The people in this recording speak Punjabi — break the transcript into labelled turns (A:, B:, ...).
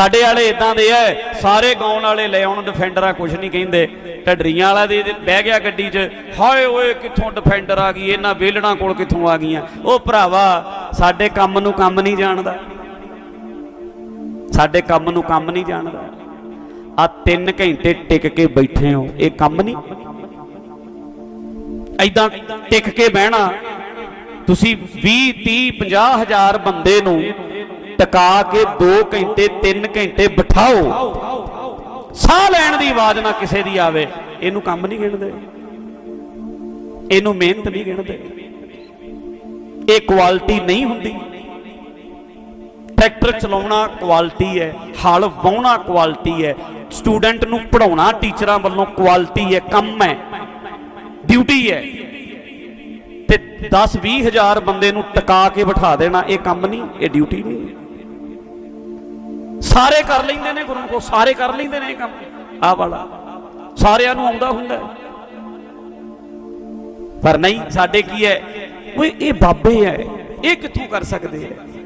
A: ਸਾਡੇ ਵਾਲੇ ਇਦਾਂ ਦੇ ਐ, ਸਾਰੇ ਗਾਉਣ ਵਾਲੇ ਲੈ ਆਉਣ ਡਿਫੈਂਡਰਾਂ ਕੁਝ ਨਹੀਂ ਕਹਿੰਦੇ। ਢੱਡਰੀਆਂ ਵਾਲਾ ਦੇ ਬਹਿ ਗਿਆ ਗੱਡੀ 'ਚ, ਹਾਏ ਓਏ, ਕਿੱਥੋਂ ਡਿਫੈਂਡਰ ਆ ਗਈ, ਇਹਨਾਂ ਵੇਲੜਾਂ ਕੋਲ ਕਿੱਥੋਂ ਆ ਗਈਆਂ? ਉਹ ਭਰਾਵਾ, ਸਾਡੇ ਕੰਮ ਨੂੰ ਕੰਮ ਨਹੀਂ ਜਾਣਦਾ। ਸਾਡੇ ਕੰਮ ਨੂੰ ਕੰਮ ਨਹੀਂ ਜਾਣਦਾ। ਆ 3 ਘੰਟੇ ਟਿਕ ਕੇ ਬੈਠੇ ਹੋ, ਇਹ ਕੰਮ ਨਹੀਂ। ਐਦਾਂ ਟਿਕ ਕੇ ਬਹਿਣਾ। ਤੁਸੀਂ 20 30 50 ਹਜ਼ਾਰ ਬੰਦੇ ਨੂੰ ਟਿਕਾ ਕੇ 2 ਘੰਟੇ 3 ਘੰਟੇ ਬਿਠਾਓ। ਸਾਹ ਲੈਣ ਦੀ ਆਵਾਜ਼ ਨਾ ਕਿਸੇ ਦੀ ਆਵੇ। ਇਹਨੂੰ ਕੰਮ ਨਹੀਂ ਗਿਣਦੇ। ਇਹਨੂੰ ਮਿਹਨਤ ਨਹੀਂ ਗਿਣਦੇ। ਇਹ ਕੁਆਲਿਟੀ ਨਹੀਂ ਹੁੰਦੀ। ਟਰੈਕਟਰ ਚਲਾਉਣਾ ਕੁਆਲਿਟੀ ਹੈ, ਹਲ ਵਾਹੁਣਾ ਕੁਆਲਿਟੀ ਹੈ, ਸਟੂਡੈਂਟ ਨੂੰ ਪੜਾਉਣਾ ਟੀਚਰਾਂ ਵੱਲੋਂ ਕੁਆਲਿਟੀ ਹੈ, ਕੰਮ ਹੈ, ਡਿਊਟੀ ਹੈ। ਤੇ 10 20 ਹਜ਼ਾਰ ਬੰਦੇ ਨੂੰ ਟਿਕਾ ਕੇ ਬਿਠਾ ਦੇਣਾ, ਇਹ ਕੰਮ ਨਹੀਂ, ਇਹ ਡਿਊਟੀ ਨਹੀਂ। ਸਾਰੇ ਕਰ ਲੈਂਦੇ ਨੇ, ਗੁਰੂ ਕੋ ਸਾਰੇ ਕਰ ਲੈਂਦੇ ਨੇ ਇਹ ਕੰਮ। ਆ ਵਾਲਾ। ਸਾਰਿਆਂ ਨੂੰ ਆਉਂਦਾ ਹੁੰਦਾ ਪਰ ਨਹੀਂ, ਸਾਡੇ ਕੀ ਹੈ? ਓਏ, ਇਹ ਬਾਬੇ ਹੈ। ਇਹ ਕਿੱਥੋਂ ਕਰ ਸਕਦੇ ਆ